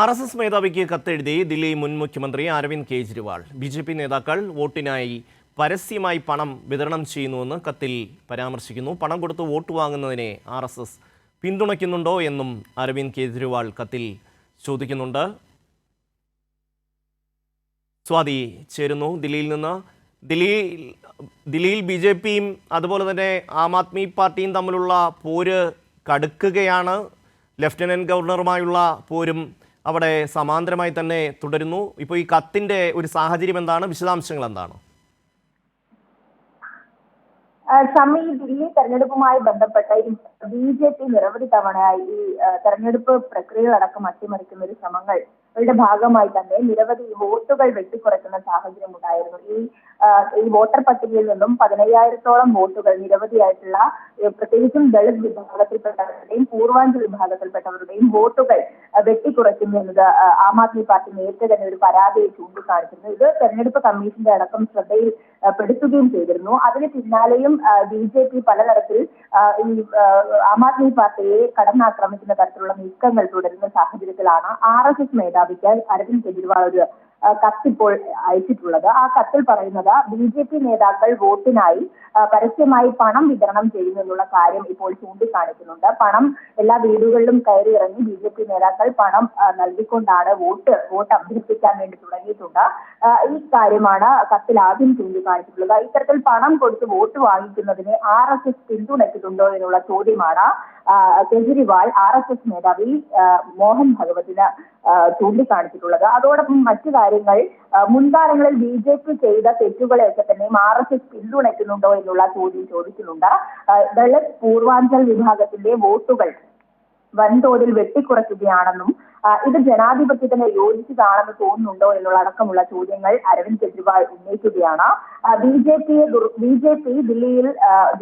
R S S മേധാവിക്ക് കത്തെഴുതി ദില്ലി മുൻ മുഖ്യമന്ത്രി Arvind Kejriwal. B J P നേതാക്കൾ വോട്ടിനായി പരസ്യമായി പണം വിതരണം ചെയ്യുന്നുവെന്ന് കത്തിൽ പരാമർശിക്കുന്നു. പണം കൊടുത്ത് വോട്ട് വാങ്ങുന്നതിനെ ആർ എസ് എസ് പിന്തുണയ്ക്കുന്നുണ്ടോ എന്നും അരവിന്ദ് കെജ്രിവാൾ കത്തിൽ ചോദിക്കുന്നുണ്ട്. സ്വാതി ചേരുന്നു. ദില്ലിയിൽ നിന്ന് ദില്ലിയിൽ ദില്ലിയിൽ ബി ജെ പിയും അതുപോലെ തന്നെ ആം ആദ്മി പാർട്ടിയും തമ്മിലുള്ള പോര് കടുക്കുകയാണ്. ലഫ്റ്റനന്റ് ഗവർണറുമായുള്ള പോരും അവിടെ സമാന്തരമായി തന്നെ തുടരുന്നു. ഇപ്പോൾ ഈ കത്തിന്റെ ഒരു സാഹചര്യം എന്താണ്? വിശദാംശങ്ങൾ എന്താണ്? ഈ ദില്ലി തെരഞ്ഞെടുപ്പുമായി ബന്ധപ്പെട്ട ബി ജെ പി നിരവധി തവണയായി ഈ തെരഞ്ഞെടുപ്പ് പ്രക്രിയകളടക്കം അട്ടിമറിക്കുന്ന ഒരു ശ്രമങ്ങൾ യുടെ ഭാഗമായി തന്നെ നിരവധി വോട്ടുകൾ വെട്ടിക്കുറയ്ക്കുന്ന സാഹചര്യം ഉണ്ടായിരുന്നു. ഈ ഈ വോട്ടർ പട്ടികയിൽ നിന്നും പതിനയ്യായിരത്തോളം വോട്ടുകൾ നിരവധിയായിട്ടുള്ള പ്രത്യേകിച്ചും ദളിത് വിഭാഗത്തിൽപ്പെട്ടവരുടെയും പൂർവാഞ്ചൽ വിഭാഗത്തിൽപ്പെട്ടവരുടെയും വോട്ടുകൾ വെട്ടിക്കുറയ്ക്കുന്നു എന്നത് ആ, ആദ്മി പാർട്ടി നേരത്തെ തന്നെ ഒരു പരാതിയെ ചൂണ്ടിക്കാണിച്ചിരുന്നു. ഇത് തെരഞ്ഞെടുപ്പ് കമ്മീഷന്റെ അടക്കം ശ്രദ്ധയിൽ പെടുത്തുകയും ചെയ്തിരുന്നു. അതിന് പിന്നാലെയും ബി ജെ പി പലതരത്തിൽ ഈ ആം ആദ്മി പാർട്ടിയെ കടന്നാക്രമിക്കുന്ന തരത്തിലുള്ള നീക്കങ്ങൾ തുടരുന്ന സാഹചര്യത്തിലാണ് ആർ എസ് എസ് മേധാവിക്ക് അരവിന്ദ് കെജ്രിവാൾ ഒരു കത്തിപ്പോൾ അയച്ചിട്ടുള്ളത് ആ കത്തിൽ പറയുന്നത് ബി ജെ പി നേതാക്കൾ വോട്ടിനായി പരസ്യമായി പണം വിതരണം ചെയ്യുന്നു എന്നുള്ള കാര്യം ഇപ്പോൾ ചൂണ്ടിക്കാണിക്കുന്നുണ്ട്. പണം എല്ലാ വീടുകളിലും കയറി ഇറങ്ങി ബി ജെ പി നേതാക്കൾ പണം നൽകിക്കൊണ്ടാണ് വോട്ട് വോട്ട് അഭ്യർത്ഥിക്കാൻ വേണ്ടി തുടങ്ങിയിട്ടുണ്ട്. ഈ കാര്യമാണ് കത്തിൽ ആദ്യം ചൂണ്ടിക്കാണിച്ചിട്ടുള്ളത്. ഇത്തരത്തിൽ പണം കൊടുത്ത് വോട്ട് വാങ്ങിക്കുന്നതിനെ ആർ എസ് എസ് പിന്തുണയ്ക്കുന്നുണ്ടോ എന്നുള്ള ചോദ്യമാണ് കെജ്രിവാൾ ആർ എസ് എസ് മേധാവി മോഹൻ ഭഗവതിന് ചൂണ്ടിക്കാണിച്ചിട്ടുള്ളത്. അതോടൊപ്പം മറ്റു കാര്യങ്ങൾ മുൻകാലങ്ങളിൽ ബി ജെ പി ചെയ്ത തെറ്റുകളെയൊക്കെ തന്നെയും ആർ എസ് എസ് പിന്തുണയ്ക്കുന്നുണ്ടോ എന്നുള്ള ചോദ്യം ചോദിക്കുന്നുണ്ട്. ദളിത് പൂർവാഞ്ചൽ വിഭാഗത്തിന്റെ വോട്ടുകൾ വൻതോതിൽ വെട്ടിക്കുറയ്ക്കുകയാണെന്നും ഇത് ജനാധിപത്യത്തിന് യോജിച്ചതാണെന്ന് തോന്നുന്നുണ്ടോ എന്നുള്ളടക്കമുള്ള ചോദ്യങ്ങൾ അരവിന്ദ് കെജ്രിവാൾ ഉന്നയിക്കുകയാണ്. ബി ജെ പിയെ ബി ജെ പി ദില്ലിയിൽ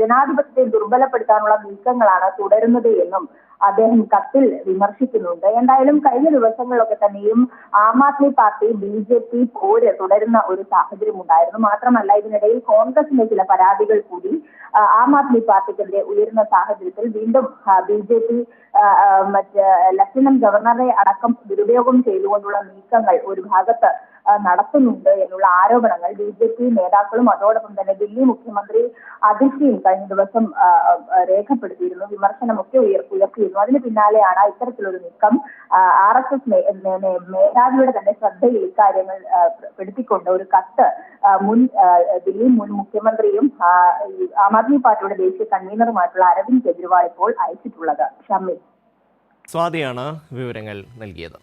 ജനാധിപത്യത്തെ ദുർബലപ്പെടുത്താനുള്ള നീക്കങ്ങളാണ് തുടരുന്നത് എന്നും അദ്ദേഹം കത്തിൽ വിമർശിക്കുന്നുണ്ട്. എന്തായാലും കഴിഞ്ഞ ദിവസങ്ങളിലൊക്കെ തന്നെയും Aam Aadmi party B J P പോര് തുടരുന്ന ഒരു സാഹചര്യം ഉണ്ടായിരുന്നു മാത്രമല്ല ഇതിനിടയിൽ കോൺഗ്രസിന്റെ ചില പരാതികൾ കൂടി ആ, ആദ്മി പാർട്ടിക്കെതിരെ ഉയരുന്ന സാഹചര്യത്തിൽ വീണ്ടും ബി ജെ പി മറ്റ് ലഫ്റ്റനന്റ് ഗവർണറെ അടക്കം ദുരുപയോഗം ചെയ്തുകൊണ്ടുള്ള നീക്കങ്ങൾ ഒരു ഭാഗത്ത് നടത്തുന്നുണ്ട് എന്നുള്ള ആരോപണങ്ങൾ ബി ജെ പി നേതാക്കളും അതോടൊപ്പം തന്നെ ദില്ലി മുഖ്യമന്ത്രി അതിർത്തിയും കഴിഞ്ഞ ദിവസം രേഖപ്പെടുത്തിയിരുന്നു വിമർശനമൊക്കെ ഉയർ ഉയർത്തിയിരുന്നു. അതിന് പിന്നാലെയാണ് ഇത്തരത്തിലൊരു നീക്കം ആർ എസ് എസ് മേധാവിയുടെ തന്നെ ശ്രദ്ധയിൽ ഇക്കാര്യങ്ങൾ പെടുത്തിക്കൊണ്ട് ഒരു കത്ത് മുൻ ദില്ലി മുൻ മുഖ്യമന്ത്രിയും ആം ആദ്മി പാർട്ടിയുടെ ദേശീയ കൺവീനറുമായിട്ടുള്ള അരവിന്ദ് കെജ്രിവാൾ ഇപ്പോൾ അയച്ചിട്ടുള്ളത്. ഷമി സ്വാതിയാണ് വിവരങ്ങൾ നൽകിയത്.